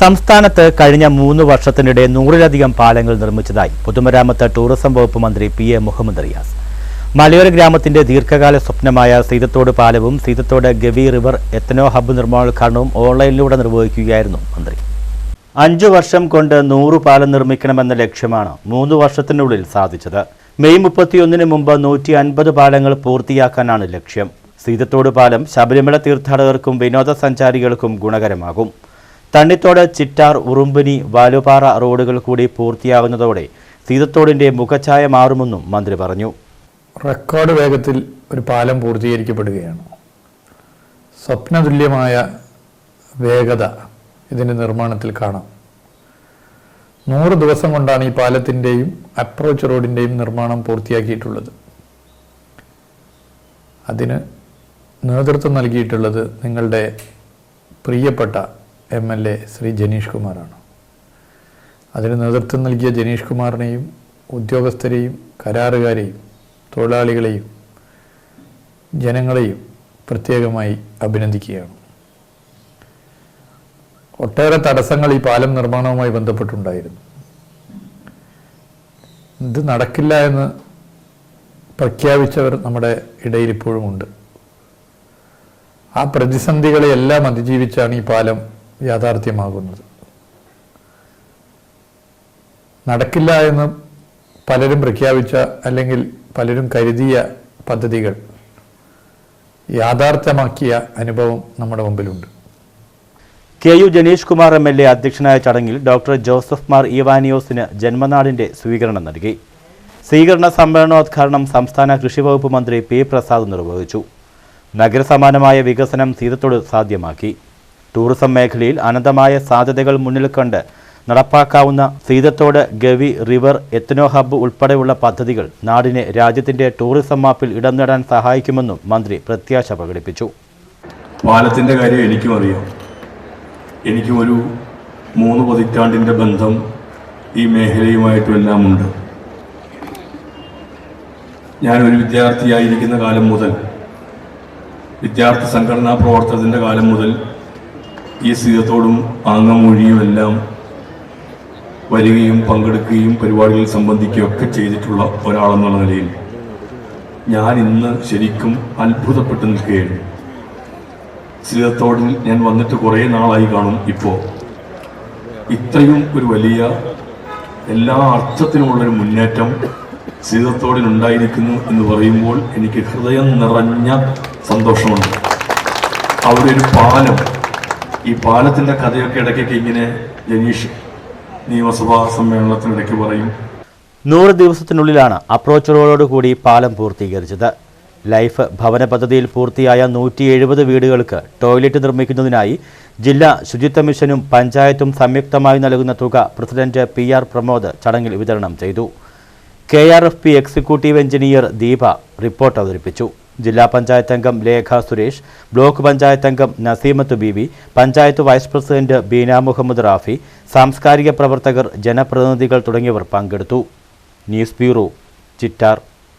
സംസ്ഥാനത്ത് കഴിഞ്ഞ മൂന്ന് വർഷത്തിനിടെ നൂറിലധികം പാലങ്ങൾ നിർമ്മിച്ചതായി പൊതുമരാമത്ത് ടൂറിസം വകുപ്പ് മന്ത്രി പി എ മുഹമ്മദ് റിയാസ്. മലയോര ഗ്രാമത്തിന്റെ ദീർഘകാല സ്വപ്നമായ സീതത്തോട് പാലവും Seethathodu Gavi river ethno hub നിർമ്മാണോദ്ഘാടനവും ഓൺലൈനിലൂടെ നിർവഹിക്കുകയായിരുന്നു മന്ത്രി. അഞ്ചു വർഷം കൊണ്ട് നൂറ് പാലം നിർമ്മിക്കണമെന്ന ലക്ഷ്യമാണ് മൂന്ന് വർഷത്തിനുള്ളിൽ സാധിച്ചത്. മെയ് മുപ്പത്തിയൊന്നിന് മുമ്പ് നൂറ്റി അൻപത് പാലങ്ങൾ പൂർത്തിയാക്കാനാണ് ലക്ഷ്യം. സീതത്തോട് പാലം ശബരിമല തീർത്ഥാടകർക്കും വിനോദസഞ്ചാരികൾക്കും ഗുണകരമാകും. തണ്ണിത്തോട് ചിറ്റാർ ഉറുമ്പനി വാലുപാറ റോഡുകൾ കൂടി പൂർത്തിയാകുന്നതോടെ സീതത്തോടിന്റെ മുഖഛായ മാറുമെന്നും മന്ത്രി പറഞ്ഞു. റെക്കോർഡ് വേഗത്തിൽ ഒരു പാലം പൂർത്തീകരിക്കപ്പെടുകയാണ്. സ്വപ്നതുല്യമായ വേഗത ഇതിന്റെ നിർമ്മാണത്തിൽ കാണാം. നൂറ് ദിവസം കൊണ്ടാണ് ഈ പാലത്തിന്റെയും അപ്രോച്ച് റോഡിന്റെയും നിർമ്മാണം പൂർത്തിയാക്കിയിട്ടുള്ളത്. അതിന് നേതൃത്വം നൽകിയിട്ടുള്ളത് നിങ്ങളുടെ പ്രിയപ്പെട്ട M L A Shri Janeesh കുമാറാണ്. അതിന് നേതൃത്വം നൽകിയ ജനീഷ് കുമാറിനെയും ഉദ്യോഗസ്ഥരെയും കരാറുകാരെയും തൊഴിലാളികളെയും ജനങ്ങളെയും പ്രത്യേകമായി അഭിനന്ദിക്കുകയാണ്. ഒട്ടേറെ തടസ്സങ്ങൾ ഈ പാലം നിർമ്മാണവുമായി ബന്ധപ്പെട്ടുണ്ടായിരുന്നു. ഇത് നടക്കില്ല എന്ന് പ്രഖ്യാപിച്ചവർ നമ്മുടെ ഇടയിൽ ഇപ്പോഴും ഉണ്ട് ആ പ്രതിസന്ധികളെയെല്ലാം അതിജീവിച്ചാണ് ഈ പാലം യാഥാർത്ഥ്യമാകുന്നത്. നടക്കില്ല എന്ന് പലരും പ്രഖ്യാപിച്ച അല്ലെങ്കിൽ പലരും കരുതിയ പദ്ധതികൾ യാഥാർത്ഥ്യമാക്കിയ അനുഭവം നമ്മുടെ മുമ്പിലുണ്ട്. K U Janeesh Kumar M L A അധ്യക്ഷനായ ചടങ്ങിൽ ഡോക്ടർ ജോസഫ് മാർ ഇവാനിയോസിന് ജന്മനാടിന്റെ സ്വീകരണം നൽകി. സ്വീകരണ സമ്മേളനോദ്ഘാടനം സംസ്ഥാന കൃഷി വകുപ്പ് മന്ത്രി പി പ്രസാദ് നിർവഹിച്ചു. നഗരസമാനമായ വികസനം സീതത്തോട് സാധ്യമാക്കി. ടൂറിസം മേഖലയിൽ അനന്തമായ സാധ്യതകൾ മുന്നിൽ കണ്ട് നടപ്പാക്കാവുന്ന Seethathodu Gavi river ethno hub ഉൾപ്പെടെയുള്ള പദ്ധതികൾ നാടിനെ രാജ്യത്തിന്റെ ടൂറിസം മാപ്പിൽ ഇടം നേടാൻ സഹായിക്കുമെന്നും മന്ത്രി പ്രത്യാശ പ്രകടിപ്പിച്ചു. പാലത്തിന്റെ കാര്യം എനിക്കും അറിയാം. എനിക്കും ഒരു മൂന്ന് പതിറ്റാണ്ടിന്റെ ബന്ധം ഈ മേഖലയുമായിട്ടുമെല്ലാം ഉണ്ട് ഒരു വിദ്യാർത്ഥിയായിരിക്കുന്ന കാലം മുതൽ വിദ്യാർത്ഥി സംഘടനാ പ്രവർത്തനത്തിന്റെ കാലം മുതൽ ഈ സീതത്തോടും ആങ്ങമൊഴിയും എല്ലാം വരികയും പങ്കെടുക്കുകയും പരിപാടികളിൽ സംബന്ധിക്കുകയും ഒക്കെ ചെയ്തിട്ടുള്ള ഒരാളെന്നുള്ള നിലയിൽ ഞാൻ ഇന്ന് ശരിക്കും അത്ഭുതപ്പെട്ടു നിൽക്കുകയാണ്. സീതത്തോടിൽ ഞാൻ വന്നിട്ട് കുറേ നാളായി കാണും ഇപ്പോൾ ഇത്രയും ഒരു വലിയ എല്ലാ അർത്ഥത്തിനുമുള്ളൊരു മുന്നേറ്റം സീതത്തോടിനുണ്ടായിരിക്കുന്നു എന്ന് പറയുമ്പോൾ എനിക്ക് ഹൃദയം നിറഞ്ഞ സന്തോഷമുണ്ട്. അവിടെ ഒരു പാലം ഈ പാലത്തിന്റെ കഥയൊക്കെ ഇടയ്ക്കൊക്കെ ഇങ്ങനെ ജനീഷ് നിയമസഭാ സമ്മേളനത്തിനിടയ്ക്ക് പറയും. നൂറ് ദിവസത്തിനുള്ളിലാണ് അപ്രോച്ച് റോഡോടുകൂടി പാലം പൂർത്തീകരിച്ചത്. ലൈഫ് ഭവന പദ്ധതിയിൽ പൂർത്തിയായ നൂറ്റി എഴുപത് വീടുകൾക്ക് ടോയ്ലറ്റ് നിർമ്മിക്കുന്നതിനായി ജില്ലാ ശുചിത്വ മിഷനും പഞ്ചായത്തും സംയുക്തമായി നൽകുന്ന തുക പ്രസിഡന്റ് പി ആർ പ്രമോദ് ചടങ്ങിൽ വിതരണം ചെയ്തു. K R F P executive engineer Deepa report അവതരിപ്പിച്ചു. ജില്ലാ പഞ്ചായത്ത് അംഗം ലേഖ സുരേഷ് ബ്ലോക്ക് പഞ്ചായത്ത് അംഗം നസീമത്ത് ബീവി പഞ്ചായത്ത് വൈസ് പ്രസിഡന്റ് ബീന മുഹമ്മദ് റാഫി സാംസ്കാരിക പ്രവർത്തകർ ജനപ്രതിനിധികൾ തുടങ്ങിയവർ പങ്കെടുത്തു. News bureau Chittar.